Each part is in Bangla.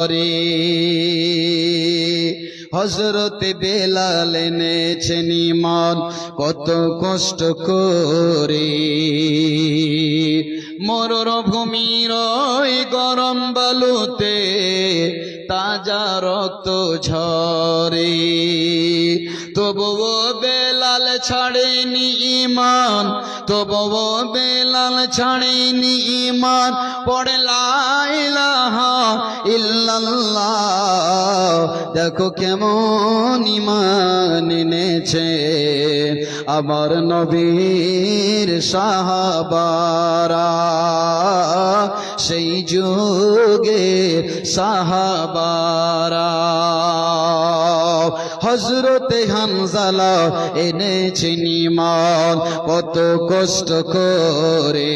রে হজরতে বেলাল এনেছেন ইমান কত কষ্ট করে। মরর ভূমির ওই গরম বালুতে, তাজা রক্ত ঝরে। তবুও বেলাল ছাড়েনি ইমান তবুও বেলাল ছাড়েনি ইমান পড়ে লাইলাহা ইল্লাল্লাহ। দেখো কেমন ইমান এনেছে আমার নবীর সাহাবারা। সেই যুগে সাহাবারা। হজরতে হামজালা এনেছেন ইমান কত কষ্ট করে।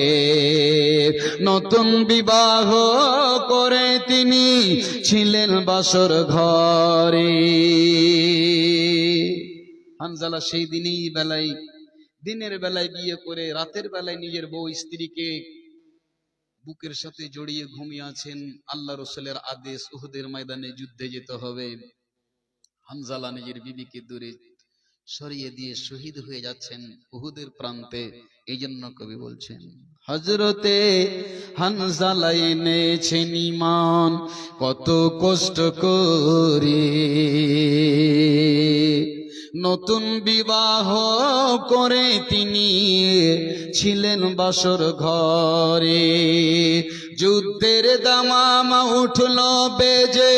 নতুন বিবাহ করে তিনি ছিলেন বাসর ঘরে। হামজালা সেই দিনই বেলায়, দিনের বেলায় বিয়ে করে, রাতের বেলায় নিজের বউ স্ত্রীকে বুকের সাথে জড়িয়ে ঘুমিয়ে আছেন। আল্লাহ রসুলের আদেশ উহুদের ময়দানে যুদ্ধে যেতে হবে। হামজালা নিজের বিবিকে দূরে সরিয়ে দিয়ে শহীদ হয়ে যাচ্ছেন বহুদের প্রান্তে। এই জন্য কবি বলছেন হজরতে হানজালাই এনেছেন ইমান কত কষ্ট করে। নতুন বিবাহ করে তিনি ছিলেন বাসর ঘরে। যুদ্ধের দামামা উঠল বেজে,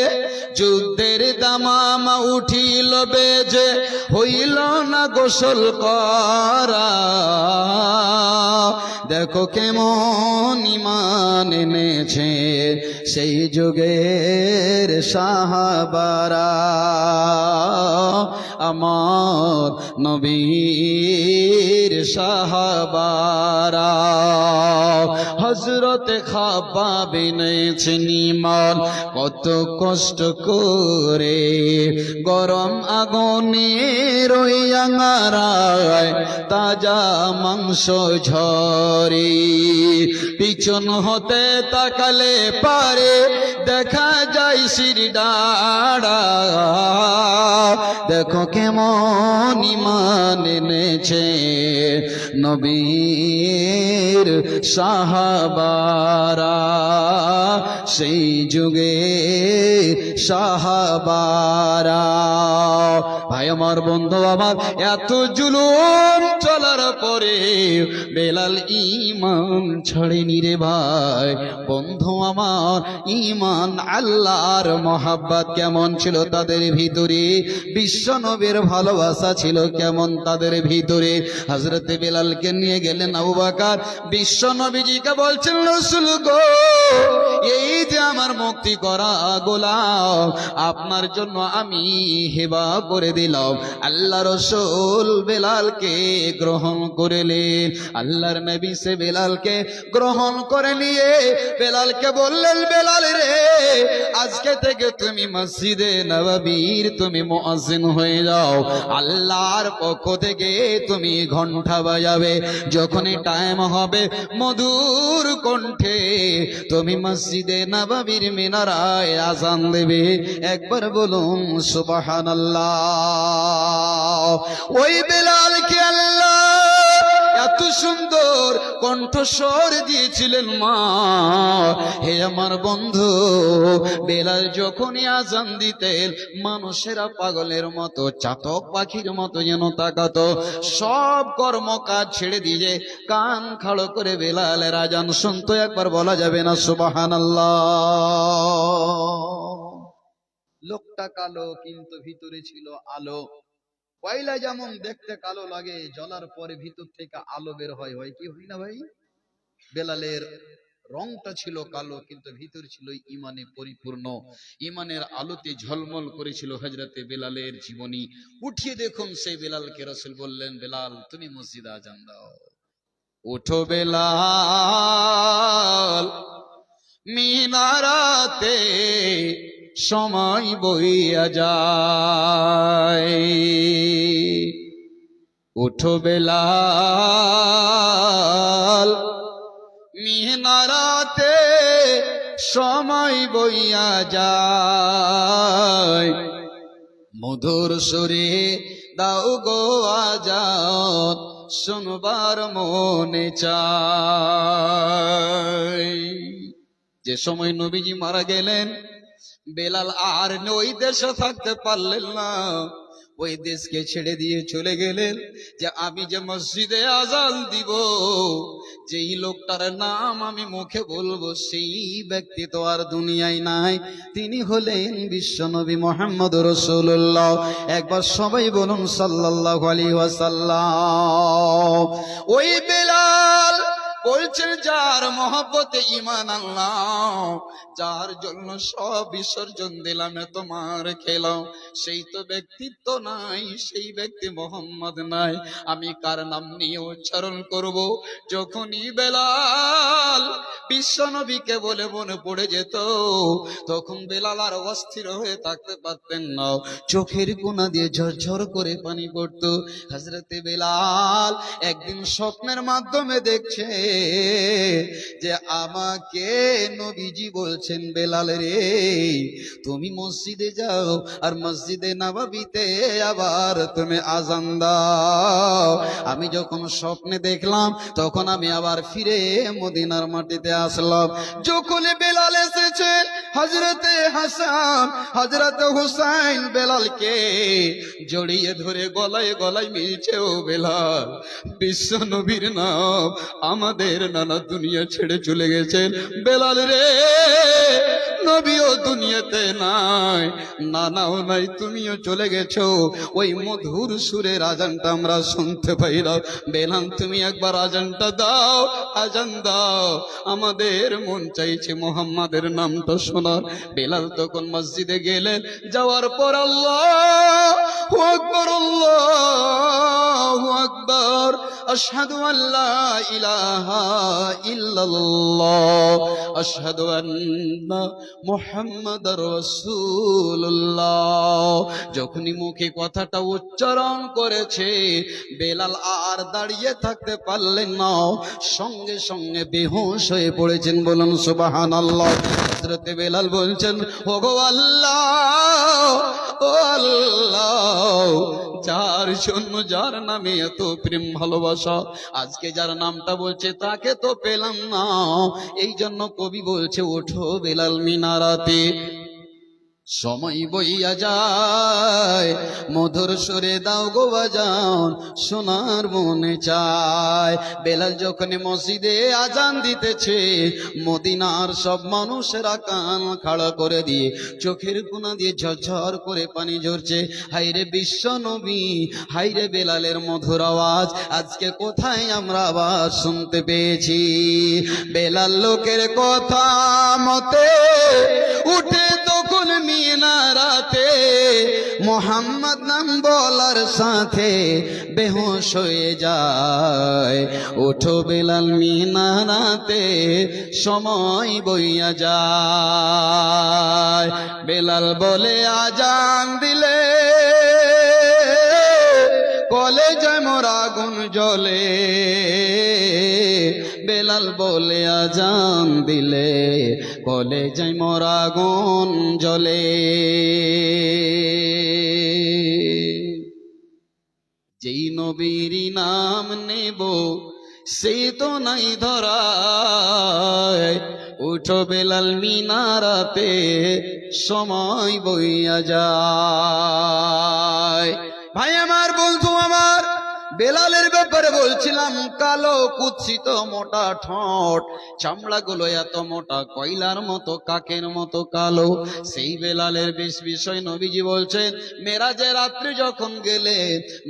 যুদ্ধের দামামা উঠিল বেজে, হইল না গোসল করা। দেখো কেমন ইমান এনেছে সেই যুগের সাহাবারা। আমার নবীর সাহাবারা। হজরত খাবা বিনেছেন ইমান কত কষ্ট করে গরম আগুনে রইয়াঙারায় তাজা মাংস ঝরে। পিছন হতে তাকালে পারে দেখা যায় শিরডাড়া দেখো কেমন ইমান এনেছে। নবীর সাহাবারা সেই যুগে সাহাবারা ভাই আমার বন্ধু আমার, এত জুলুম চলার পরে বেলাল ইমান ছাড়েনি রে ভাই। বন্ধু আমার ইমান আল্লাহর মহাব্বাত কেমন ছিল তাদের ভিতরে? বিশ্বনবীর ভালোবাসা ছিল কেমন তাদের ভিতরে? হজরতে বেলালকে নিয়ে গেলেন আবু বাকার। বিশ্বনবীজিকে বলছেন, রসুল গো মুক্তি করা গোলাম। আপনার জন্য আমি হেবা করে দিলাম। আল্লাহ রসুল বেলালকে গ্রহণ করলেন আল্লাহর নবী সে বেলালকে গ্রহণ করে নিয়ে বেলালকে বললেন, বেলাল রে, আজকে থেকে তুমি মসজিদে নববীর তুমি মুয়াজ্জিন হয়ে যাও। আল্লাহর পক্ষ থেকে তুমি ঘণ্টা বাজাবে। যখনই টাইম হবে মধুর কণ্ঠে তুমি মসজিদে নববীর মিনারায় আজান দেবে। একবার বলুন সুবহানাল্লাহ। ওই বেলালকে আল্লাহ এত সুন্দর কণ্ঠস্বর দিয়েছিলেন মা। হে আমার বন্ধু, বেলাল যখনই আজান দিতেন, মানুষেরা পাগলের মতো, চাতক পাখির মতো যেন তাকাতো। সব কর্মকাজ ছেড়ে দিয়ে কান খাড়ো করে বেলালের আজান শুনতো, একবার বলা যাবে না সুবাহান লোকটা কালো, কিন্তু ভিতরে ছিল আলো। কয়লা যেমন দেখতে কালো লাগে, জলার পরে ভিতর থেকে আলো বের হয় হয় কি হয় না ভাই? বেলালের রংটা ছিল কালো, কিন্তু ভিতর ছিল ইমানে পরিপূর্ণ। ইমানের আলোতে ঝলমল করেছিল হজরতে বেলালের জীবনী। উঠিয়ে দেখুন সেই বেলালকে রসুল বললেন, বেলাল, তুমি মসজিদে আজান দাও। উঠো বেলাল, মিনারাতে সময় বইয়া যায় উঠো বেলাল মিনারাতে সময় বইয়া যায়। মধুর সুরে দাও গো আজাদ শুনবার মনে চাই। যে সময় নবীজি মারা গেলেন, বেলাল আর ওই দেশে থাকতে পারলেন না। ওই দেশকে ছেড়ে দিয়ে চলে গেলেন। যে আমি যে মসজিদে আজান দিব, যেই লোকটার নাম আমি মুখে বলব, সেই ব্যক্তি তো আর দুনিয়ায় নাই। তিনি হলেন বিশ্বনবী মোহাম্মদ রসুল্লাহ একবার সবাই বলুন সাল্লাহ আলী ওয়াসাল্লাহ ওই বেলাল বলছেন যার মহব্বতে ইমান আল্লাহ যার জন্য সব বিসর্জন দিলাম তোমার খেলাম। সেই তো ব্যক্তিত্ব নাই, সেই ব্যক্তি মোহাম্মদ নাই। আমি কার নাম নিয়ে উচ্চারণ করব? যখনই বেলাল বিশ্বনবীকে বলে মনে পড়ে যেত, তখন বেলাল আর অস্থির হয়ে থাকতে পারতেন না। চোখের কোনা দিয়ে ঝরঝর করে পানি পড়তো। হাজরতে বেলাল একদিন স্বপ্নের মাধ্যমে দেখছে যে আমাকে নবীজি বলছেন, বেলাল রে, তুমি মসজিদে যাও আর মসজিদে নবাবিতে আবার তুমি আজান দাও। আমি যখন স্বপ্নে দেখলাম, তখন আমি আবার ফিরে মদিনার মাটিতে আসলাম। যখন বেলাল এসেছে হজরতে হাসান হজরতে হুসাইন বেলালকে জড়িয়ে ধরে গলায় গলায় মিলছে, ও বেলাল, বিশ্ব নবীর নাম আমাদের নানা দুনিয়া ছেড়ে চলে গেছেন। বেলাল রে নবীও দুনিয়াতে নাই না নানাও নাই, তুমিও চলে গেছো। ওই মধুর সুরের আজানটা আমরা শুনতে পাইলাম। বেলাল, তুমি একবার আজানটা দাও, আজান দাও। আমাদের মন চাইছে মোহাম্মদের নামটা শোনার। বেলাল তখন মসজিদে গেলেন, যাওয়ার পর আল্লাহ আকবর আল্লাহ আকবর। আশহাদু আল্লা ইলাহা ইল্লাল্লাহ, আশহাদু আন্না মুহাম্মাদার রাসূলুল্লাহ। যখনই মুখে কথাটা উচ্চারণ করেছে, বেলাল আর দাঁড়িয়ে থাকতে পারলেন না। সঙ্গে সঙ্গে বেহুশ হয়ে পড়েছেন, বলুন সুবহানাল্লাহ। হযরতে বেলাল বলছেন, ওগো আল্লাহ আল্লাহ যার জন্য যার নামে এত প্রেম ভালোবাসা, আজকে যার নামটা বলছে, তাকে তো পেলাম না। এই জন্য কবি বলছে, ওঠো বেলাল মিনারাতে। সময় বইয়া যায়, মধুর সুরে দাও গো বাজান, সোনার মনে চায় বেলাল যখন মসজিদে আজান দিতেছে, মদিনার সব মানুষেরা কান খাড়া করে দিয়ে, চোখের কোনা দিয়ে ঝরঝর করে পানি ঝরছে। হাইরে বিশ্ব নবী হাইরে বেলালের মধুর আওয়াজ, আজকে কোথায় আমরা আবার শুনতে পেয়েছি? বেলাল লোকের কথা মতে উঠে তখন মিনারাতে, মোহাম্মদ নাম বলার সাথে বেহুশ হয়ে যায়। ওঠো বেলাল মিনারাতে, সময় বইয়া যায়। বেলাল বলে, আজান দিলে কলে যায় মোর আগুন বেলাল বলে আজান দিলে কলে যাই মোর আগুন জ্বলে যেই নবীর নাম নেব, সে তো নাই ধরায়। উঠো বেলাল মিনারাতে, সময় বইয়া যায়। ভাই, আমার বন্ধু আমার বেলালের ব্যাপারে বলছিলাম, কালো কুৎসিত মোটা ঠোঁট, চামড়াগুলো এত মোটা, কয়লার মতো, কাকের মতো কালো। সেই বেলালের বেশ বিষয় নবীজি বলছেন মেরাজে রাত্রি যখন গেলে,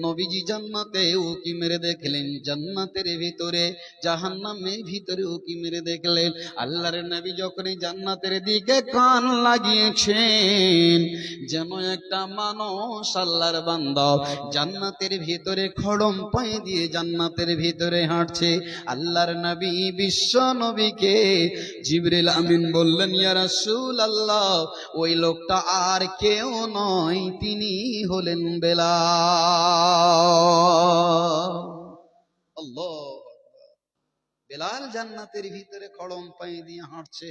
নবীজি জান্নাতে উকি মেরে দেখলেন, জান্নাতের ভিতরে জাহান্নামের ভিতরে উকি মেরে দেখলেন। আল্লাহর নবী যখনই জান্নাতের দিকে কান লাগিয়েছেন, যেন একটা মানুষ আল্লাহর বান্দা, জান্নাতের ভিতরে খড়ম পায়ে দিয়ে জান্নাতের ভিতরে হাঁটছে। আল্লাহর নবী, বিশ্ব নবীকে জিবরিল আমিন বললেন, ইয়া রাসূল আল্লাহ ওই লোকটা আর কেউ নয়, তিনি হলেন বেলাল। আল্লাহ বেলাল জান্নাতের ভিতরে খড়ম পাই দিয়ে হাঁটছে।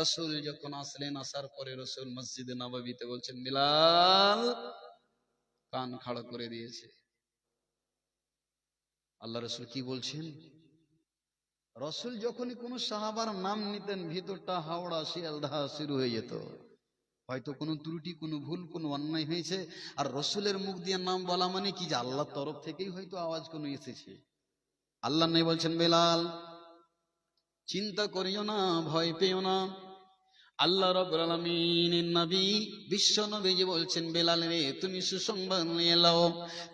রসুল যখন আসলেন, আসার পরে রসুল মসজিদে নবাবিতে বলছেন, বেলাল কান খাড়া করে দিয়েছে। আল্লাহ রসুল কি বলছেন? রসুল যখনই কোন সাহাবার নাম নিতেন, ভিতরটা হাওড়া শিয়ালদা শুরু হয়ে যেত। হয়তো কোনো ত্রুটি, কোনো ভুল, কোনো অন্যায় হয়েছে, আর রসুলের মুখ দিয়ে নাম বলা মানে কি যে আল্লাহর তরফ থেকেই হয়তো আওয়াজ কোনো এসেছে। আল্লাহ নেই বলছেন, বেলাল, চিন্তা করিও না, ভয় পেও না। আল্লাহ রব্বুল আলামিনের নবী বিশ্ব নবীজি বলছেন, বেলাল রে, তুমি সুসংবাদ নিয়ে এলাও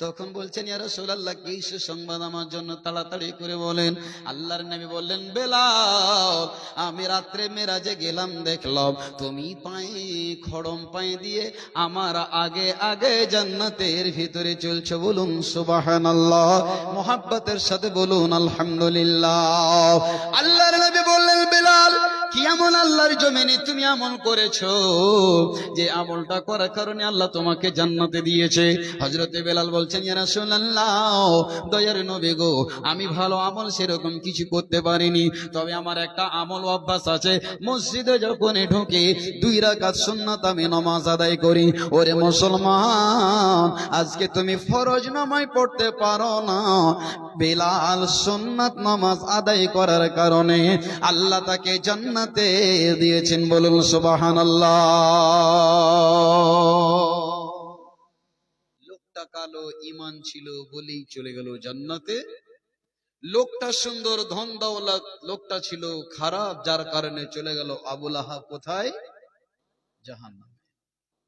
তখন বলছেন, ইয়া রাসূলুল্লাহ, কি সুসংবাদ আমার জন্য? তাড়াতাড়ি করে বলেন। আল্লাহর নবী বললেন, বেলাল, আমি রাত্রে মেরাজে গেলাম, দেখলাম তুমি পায়ে খড়ম পায়ে দিয়ে আমার আগে আগে জান্নাতের ভিতরে চলছো। বলুন, সুবহানাল্লাহ। মোহাব্বতের সাথে বলুন, আলহামদুলিল্লাহ। আল্লাহর নবী বললেন, বেলাল কি এমন আল্লাহর জমিনে তুমি আমল করেছ? যে আমলটা করার কারণে আল্লাহ তোমাকে জান্নাতে দিয়েছে। হজরতে বেলাল বলছেন, ইয়া রাসূলুল্লাহ, দয়ার নবী গো, আমি ভালো আমল সেরকম কিছু করতে পারিনি। তবে আমার একটা আমল অভ্যাস আছে। মসজিদে যখন ঢুকে, দুই রাকাত সুন্নাত আমি নামাজ আদায় করি। ওরে মুসলমান, আজকে তুমি ফরজ নামায় পড়তে পারো না। বেলাল সুন্নাত নামাজ আদায় করার কারণে আল্লাহ তাকে জান্নাতে দিয়েছেন বলুন সুবহানাল্লাহ। লোকটা কালো ইমান ছিল বলেই চলে গেল জান্নাতে। লোকটা সুন্দর, ধন দৌলত, লোকটা ছিল খারাপ, যার কারণে চলে গেল আবুল আহা কোথায়? জাহান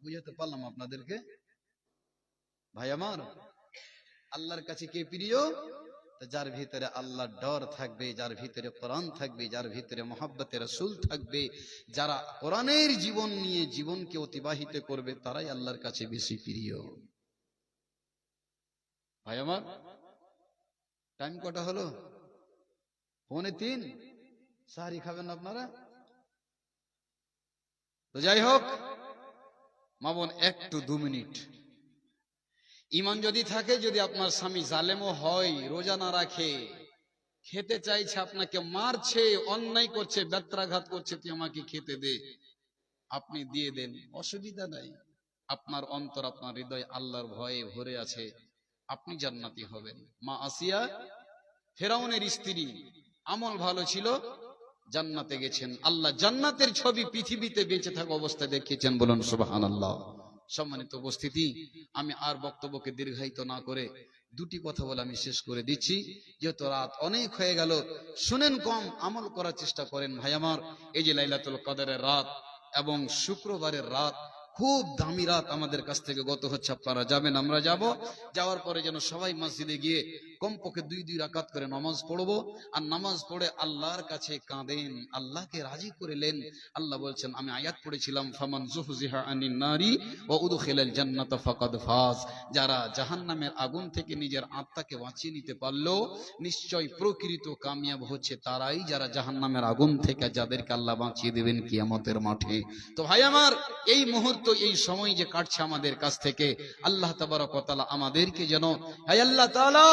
বুঝাতে পারলাম আপনাদেরকে? ভাই আমার, আল্লাহর কাছে কে প্রিয়? যার ভিতরে আল্লাহর ডর থাকবে, যার ভিতরে কোরআন থাকবে, যার ভিতরে মোহাব্বতের রসুল থাকবে, যারা কোরআনের জীবন নিয়ে জীবনকে অতিবাহিত করবে, তারাই আল্লাহর কাছে বেশি প্রিয়। ভাই আমার টাইম কটা হলো? পৌনে তিন? সাহারি খাবেন আপনারা? তো যাই হোক, মামন একটু দু মিনিট। ইমান যদি থাকে, যদি আপনার স্বামী জালেমও হয়, রোজা না রাখে, খেতে চাইছে আপনাকে, মারছে, অন্যায় করছে, ব্যত্রাঘাত করছে, তুই আমাকে খেতে দে, আপনি দিয়ে দেন। অসুবিধা নাই। আপনার অন্তর, আপনার হৃদয় আল্লাহর ভয়ে ভরে আছে। আপনি জান্নাতি হবেন। মা আসিয়া ফেরাউনের স্ত্রী আমল ভালো ছিল, জান্নাতে গেছেন। আল্লাহ জান্নাতের ছবি পৃথিবীতে বেঁচে থাকা অবস্থায় দেখিয়েছেন। বলুন সুবাহান আল্লাহ সম্মানিত উপস্থিতি, আমি আর বক্তব্যকে দীর্ঘায়িত না করে দুটি কথা বলে আমি শেষ করে দিচ্ছি। যেহেতু রাত অনেক হয়ে গেল, শুনেন কম, আমল করার চেষ্টা করেন ভাই আমার। এই যে লাইলাতুল কদরের রাত এবং শুক্রবারের রাত, খুব দামি রাত আমাদের কাছ থেকে গত হচ্ছে, আপনারা যাবেন, আমরা যাব। যাওয়ার পরে যেন সবাই মসজিদে গিয়ে কমপক্ষে দুই দুই রাকাত করে নামাজ পড়ব। আর নামাজ পড়ে আল্লাহর কাছে কাঁদেন। আল্লাহকে রাজি করেলেন আল্লাহ বলছেন, আমি আয়াত পড়েছিলাম, ফামান জুহজিহা আনিন নারী ও উদখিলাল জান্নাত ফাকাদ ফাজ। যারা জাহান্নামের আগুন থেকে নিজের আত্মাকে বাঁচিয়ে নিতে পারল, নিশ্চয় প্রকৃত কামিয়াব হচ্ছে তারাই যারা জাহান্নামের আগুন থেকে যাদেরকে আল্লাহ বাঁচিয়ে দেবেন কিয়ামতের মাঠে। তো ভাই আমার, এই মুহূর্ত, এই সময় যে কাটছে আমাদের কাছ থেকে, আল্লাহ তাবারক তাআলা আমাদেরকে যেন হায় আল্লাহ তাআলা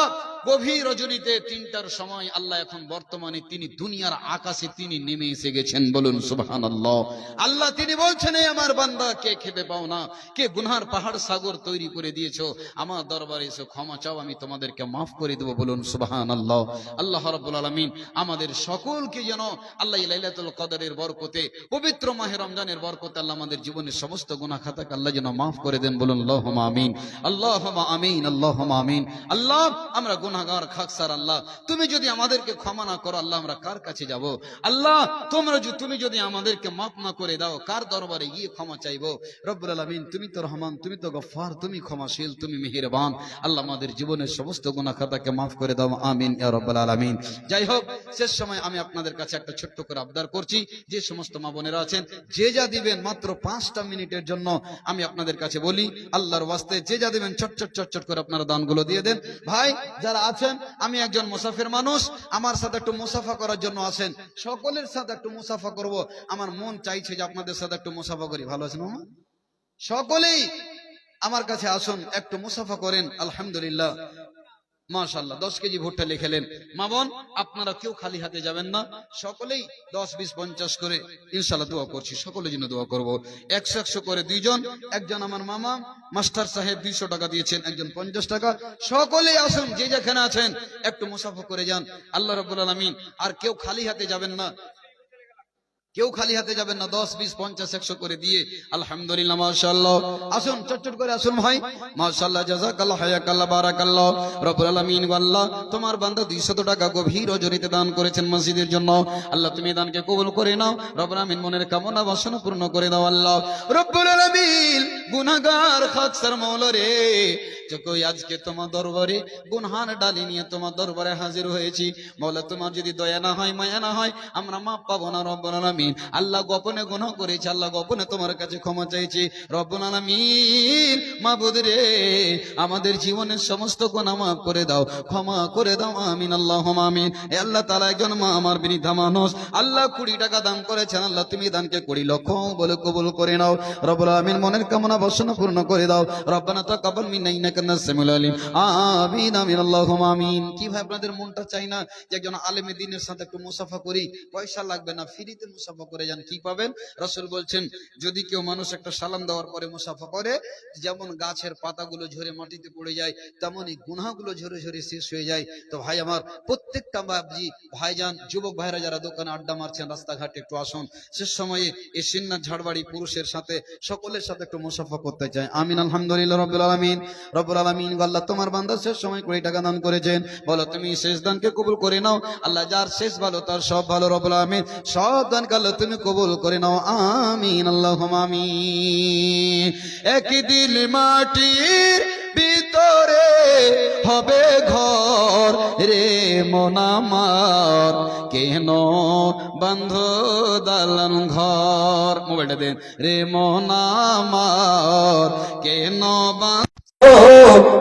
গভীর রজনীতে তিনটার সময় আল্লাহ এখন বর্তমানে তিনি দুনিয়ার আকাশে তিনি নেমে এসে গেছেন। বলুন, সুবহানাল্লাহ। আল্লাহ আল্লাহ তিনি বলছেন "এই আমার বান্দা, কে খেতে পাও না? কে গুনহার পাহাড় সাগর তৈরি করে দিয়েছ? আমার দরবারে এসে, ক্ষমা চাও, আমি তোমাদেরকে মাফ করে দেবো। বলুন, সুবহানাল্লাহ। আল্লাহ আল্লাহ রাব্বুল আলামিন আমাদের সকলকে যেন আল্লাহ লাইলাতুল কদরের বরকতে, পবিত্র মাহে রমজানের বরকতে আল্লাহ আমাদের জীবনের সমস্ত গুনাহ খাতাকে আল্লাহ যেন মাফ করে দেন। বলুন, আল্লাহুম্মা আমিন। আল্লাহুম্মা আমিন আল্লাহুম্মা আমিন। আল্লাহ, আমরা গুনাহগার খাকসার আল্লাহ। তুমি যদি আমাদেরকে ক্ষমা না করো, আল্লাহ আমরা কার কাছে যাব? আল্লাহ, তোমরা তুমি যদি আমাদেরকে মাফ না করে দাও, কার দরবারে গিয়ে ক্ষমা চাইব? রব্বুল আলামিন, তুমি তো রহমান, তুমি তো গফফার, তুমি ক্ষমাশীল, তুমি মেহেরবান। আল্লাহ আমাদের জীবনের সমস্ত গুনাহ খাতাকে মাফ করে দাও, আমিন রাব্বুল আলামিন। যাই হোক, শেষ সময় আমি আপনাদের কাছে একটা ছোট্ট করে আবদার করছি। যে সমস্ত মা বোনেরা আছেন, যে যা দিবেন মাত্র পাঁচটা মিনিটের জন্য আমি আপনাদের কাছে বলি, আল্লাহর ওয়াস্তে যে যা দিবেন, চট চট চট চট করে আপনারা দানগুলো দিয়ে দেন। ভাই, যারা আছেন, আমি একজন মুসাফির মানুষ, আমার সাথে একটু মুসাফা করার জন্য আছেন। সকলের সাথে একটু মুসাফা করব। আমার মন চাইছে যে আপনাদের সাথে একটু মুসাফা করি। ভালো আছেন মামা? সকলেই আমার কাছে আসুন, একটু মুসাফা করেন। আলহামদুলিল্লাহ। মাশাল্লাহ দশ কেজি ভুট্টা লিখেলেন মা বোন, আপনারা কেউ খালি হাতে যাবেন না। সকলেই দশ বিশ পঞ্চাশ করে ইনশাল্লাহ দোয়া করছি। সকলের জন্য দোয়া করব। একশো একশো করে দুইজন, একজন আমার মামা, মাস্টার সাহেব দুইশো টাকা দিয়েছেন, একজন পঞ্চাশ টাকা। সকলেই আসুন, যে যেখানে আছেন, একটু মুসাফা করে যান। আল্লাহ রবুল আলমিন, আর কেউ খালি হাতে যাবেন না। কেউ খালি হাতে যাবেন না, দশ, বিশ, পঞ্চাশ, একশো করে দিয়ে। আলহামদুলিল্লাহ মাশাল্লাহ আসুন, চটচট করে আসুন ভাই। মাশাল্লাহ জাজাকাল্লাহ হায়াকাল্লাহ, বারাকাল্লাহ। রব্বুল আলামিন আল্লাহ তোমার বান্দা 200 টাকা গভীর অজরিতে দান করেছেন মসজিদের জন্য। আল্লাহ, তুমি দানকে কবুল করে নাও। রব্বুল আলামিন মনের কামনা বাসনা পূর্ণ করে দাও, আল্লাহ। রব্বুল আলামিন গুনাহগার খাকসার মৌলা রে। আজকে তোমার দরবারে গুনহার ডালি নিয়ে তোমার দরবারে হাজির হয়েছি। মৌলা, তোমার যদি দয়া না হয়, মায়া না হয়, আমরা মাপ পাবো না, রব্বুল আলামিন। আল্লাহ গোপনে গুনাহ করেছি, আল্লাহ গোপনে তোমার কাছে ক্ষমা চাইছি। রব্বুল আলামিন, মাবুদ রে, আমাদের জীবনের সমস্ত গুনাহ মাফ করে দাও, ক্ষমা করে দাও, আমিন আল্লাহ আমিন। এ আল্লাহ তাআলা একজন মা, আমার বৃদ্ধা মানুষ। আল্লাহ কুড়ি টাকা দান করেছেন, আল্লাহ তুমি দানকে কুড়ি লক্ষ বলে কবুল করে নাও। রব্বুল আলামিন মনের কামনা বাসনা পূর্ণ করে দাও। রব্বানা তাকাব্বাল মিন্না ইন্নাকা আনতাস সামিউল আলিম। আমিন আমিন, আল্লাহুম্মা আমিন। কি ভাই আপনাদের মনটা চাই না যে একজন আলেমে দিনের সাথে একটু মুসাফা করি? পয়সা লাগবে না, ফ্রিতে মুসাফা করে যান, কি পাবেন? রাসূল বলছেন, যদি কেউ মানুষ একটা সালাম দেওয়ার পরে মুসাফা করে, যেমন গাছের পাতাগুলো ঝরে মাটিতে পড়ে যায় তেমনই গুনাহগুলো ঝরে ঝরে শেষ হয়ে যায়। তো ভাই আমার, প্রত্যেকটা বাবজি ভাইজান, যুবক ভাইরা যারা দোকানে আড্ডা মারছেন, রাস্তাঘাটে একটু আসুন। শেষ সময়ে এই সিন্নার ঝাড়বাড়ি পুরুষের সাথে, সকলের সাথে একটু মুসাফা করতে চাই আমিন, আলহামদুলিল্লাহ রব্বুল আলামিন। রব্বুল আলামিন আল্লাহ তোমার বান্দা শেষ সময় কুড়ি টাকা দান করেছেন। বলো, তুমি শেষ দানকে কবুল করে নাও। আল্লাহ যার শেষ ভালো, তার সব ভালো, রব্বুল আলামিন। সব দান আল্লাহ তুমি কবুল করে নাও। আমিন আল্লাহ আমিন। একই দিল মাটির ভিতরে হবে ঘর রে মনামার কেন বন্ধ দালান ঘর? মোবাইলটা দেন। রে মনামার কেন বান্ধ